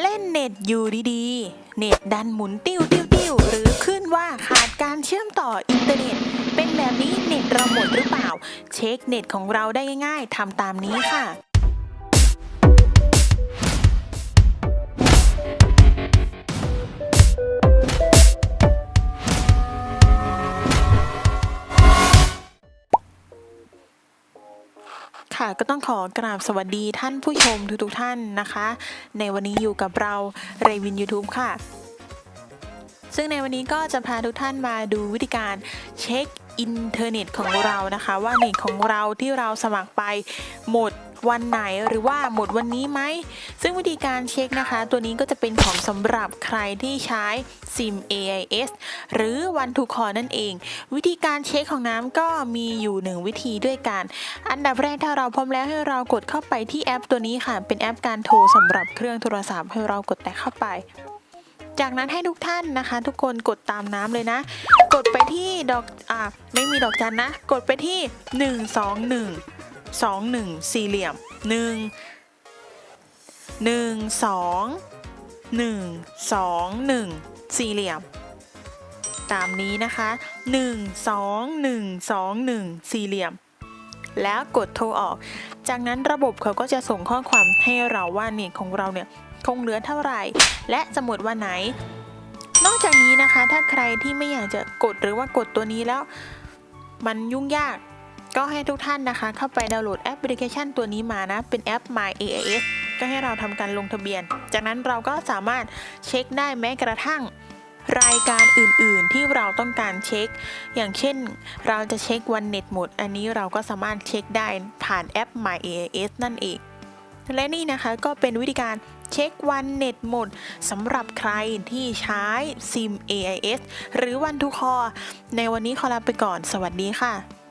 เล่นเน็ตอยู่ดีๆ เน็ตดันหมุนติ้วติ้วติ้วหรือขึ้นว่าขาดการเชื่อมต่ออินเทอร์เน็ต เป็นแบบนี้เน็ตเราหมดหรือเปล่า เช็คเน็ตของเราได้ง่ายๆทำตามนี้ค่ะ ค่ะ ก็ต้องขอกราบสวัสดีท่านผู้ชมทุกๆท่านนะคะ ในวันนี้อยู่กับเราเรวิน YouTube ค่ะ ซึ่งในวันนี้ก็จะพาทุกท่านมาดูวิธีการเช็คอินเทอร์เน็ตของเรานะคะ ว่าเน็ตของเราที่เราสมัครไปหมด วันไหนหรือว่าหมดวันนี้ไหม ซึ่งวิธีการเช็คนะคะ ตัวนี้ก็จะเป็นของสำหรับใครที่ใช้ซิม AIS หรือ One to Call นั่นเอง วิธีการเช็คของน้ำก็มีอยู่หนึ่งวิธีด้วยกัน อันดับแรกถ้าเราพร้อมแล้วให้เรากดเข้าไปที่แอปตัวนี้ค่ะ เป็นแอปการโทรสำหรับเครื่องโทรศัพท์ให้เรากดแต่เข้าไปจากนั้นให้ทุกท่านนะคะ ทุกคนกดตามน้ำเลยนะ กดไปที่ดอกอ่าไม่มีดอกจันนะ กดไปที่ 1 2 1 2 1 สี่เหลี่ยม 1 1 2 1 2 1 สี่เหลี่ยม ตามนี้นะคะ 1 2 1 2 1 สี่เหลี่ยม แล้วกดโทรออก จากนั้นระบบเขาก็จะส่งข้อความให้เราว่าเน็ตของเราเนี่ยคงเหลือเท่าไหร่ และจะหมดวันไหน นอกจากนี้นะคะถ้าใครที่ไม่อยากจะกดหรือว่ากดตัวนี้แล้ว มันยุ่งยาก ก็ให้ทุกท่านนะคะ เข้าไปดาวน์โหลดแอปพลิเคชันตัวนี้มานะ เป็นแอป My AIS ก็ให้เราทำการลงทะเบียน จากนั้นเราก็สามารถเช็คได้แม้กระทั่งรายการอื่นๆ ที่เราต้องการเช็ค อย่างเช่น เราจะเช็ควันเน็ตหมด อันนี้เราก็สามารถเช็คได้ผ่านแอป My AIS นั่นเอง และนี่นะคะก็เป็นวิธีการเช็ควันเน็ตหมดสำหรับใครที่ใช้ซิม AIS หรือวันทุกคอในวันนี้ขอลาไปก่อน สวัสดีค่ะ